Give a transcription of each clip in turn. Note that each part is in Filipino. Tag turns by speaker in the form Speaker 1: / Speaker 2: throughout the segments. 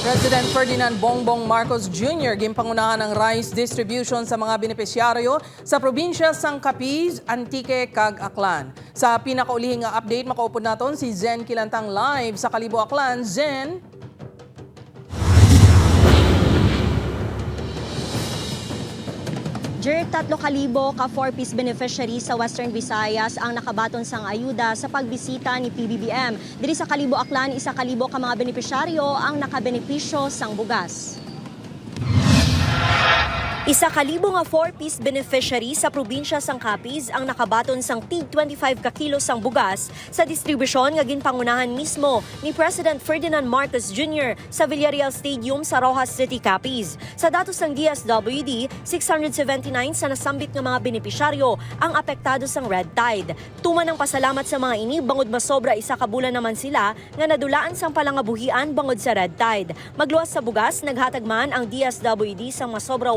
Speaker 1: President Ferdinand Bongbong Marcos Jr. gimpangunahan ng rice distribution sa mga benepisyaryo sa probinsya sang Capiz, Antique, kag Aklan. Sa pinakaulihing update, makaupod naton si Zen Kilantang live sa Kalibo Aklan. Zen,
Speaker 2: Jer, tatlo kalibo ka 4-piece beneficiary sa Western Visayas ang nakabaton sang ayuda sa pagbisita ni PBBM. Diri sa Kalibo Aklan, isa kalibo ka mga benepisyaryo ang nakabenepisyo sang bugas. Isa kalibo nga 4-piece beneficiary sa probinsya sang Capiz ang nakabaton sang tig 25 ka sang bugas sa distribusyon nga ginpangunahan mismo ni President Ferdinand Marcos Jr. sa Villarreal Stadium sa Rojas City, Capiz. Sa datos ng DSWD, 679 sa nasambit nga mga benepisyaryo ang apektado sang red tide. Tuman ang pasalamat sa mga ini bangod masobra isa ka bulan naman sila nga nadulaan sang palangabuhian bangod sa red tide. Magluwas sa bugas, naghatag man ang DSWD sang masobra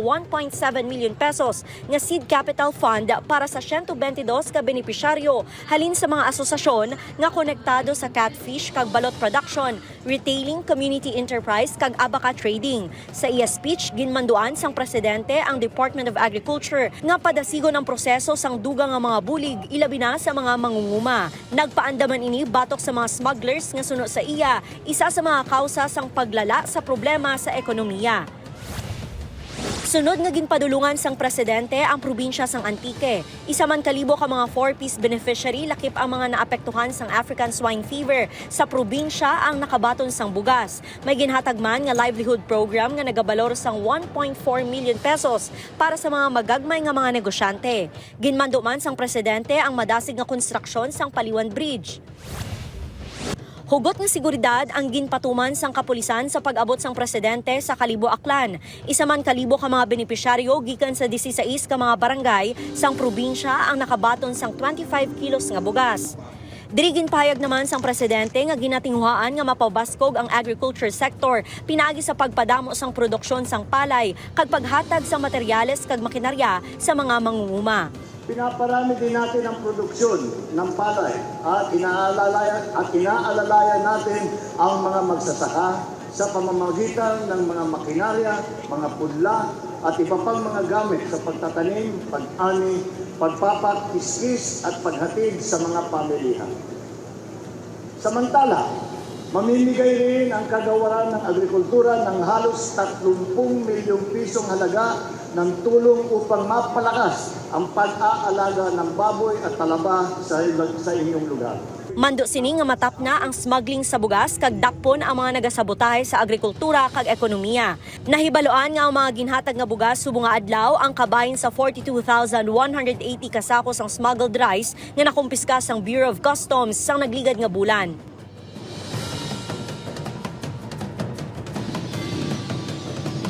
Speaker 2: 1.7 million pesos nga seed capital fund para sa 122 ka benepisyaryo halin sa mga asosasyon nga konektado sa catfish kag balot production, retailing, community enterprise kag abaka trading. Sa iya speech ginmanduan sang presidente ang Department of Agriculture nga padasigon ang proseso sang dugang nga mga bulig ilabi na sa mga mangunguma. Nagpaandaman ini batok sa mga smugglers nga suno sa iya, isa sa mga kausa sang paglala sa problema sa ekonomiya. Sunod nga ginpadulungan sang presidente ang probinsya sang Antique. Isa man kalibo ka mga 4-piece beneficiary lakip ang mga naapektuhan sang African swine fever sa probinsya ang nakabaton sang bugas. May ginhatag man nga livelihood program nga nagabalor sang 1.4 million pesos para sa mga magagmay nga mga negosyante. Ginmando man sang presidente ang madasig nga konstruksyon sang Paliwan Bridge. Hugot nga seguridad ang ginpatuman sang kapulisan sa pag-abot sang presidente sa Kalibo Aklan. Isa man kalibo ka mga benepisyaryo gikan sa 16 ka mga barangay sang probinsya ang nakabaton sang 25 kilos nga bugas. Dirigin payag naman sang presidente nga ginatinghuaan nga mapabaskog ang agriculture sector pinagi sa pagpadamo sang produksyon sang palay kag paghatag sang materyales kag makinarya sa mga mangunguma.
Speaker 3: Pinaparami din natin ang produksyon ng palay at inaalalayan, at inaalalayan natin ang mga magsasaka sa pamamagitan ng mga makinarya, mga pudla at iba pang mga gamit sa pagtatanim, pag-ani, pagpapak, at paghatid sa mga pamilihan. Samantala, mamimigay rin ang kagawaran ng agrikultura ng halos 30 milyong pisong halaga ng tulong upang mapalakas ang pag-aalaga ng baboy at talaba sa, sa inyong lugar.
Speaker 2: Mando sini nga matap na ang smuggling sa bugas kag dakpon ang mga nagasabotahe sa agrikultura kag ekonomiya. Nahibaloan nga ang mga ginhatag nga bugas subong adlaw ang kabahin sa 42,180 kasakos ang smuggled rice nga nakumpiska sang Bureau of Customs sang nagligad nga bulan.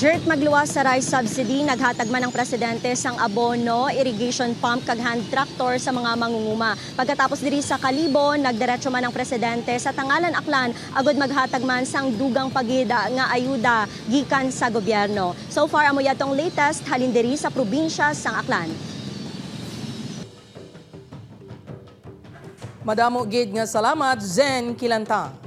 Speaker 2: Jert magluwas sa rice subsidy, naghatag man ang presidente sang abono, irrigation pump kag hand tractor sa mga mangunguma. Pagkatapos diri sa Kalibo, nagdiretso man ang presidente sa Tangalan Aklan agod maghatag man sang dugang pagida nga ayuda gikan sa gobyerno. So far amo yatong latest halin diri sa probinsya sang Aklan.
Speaker 1: madamo gid nga salamat, Zen Kilantang.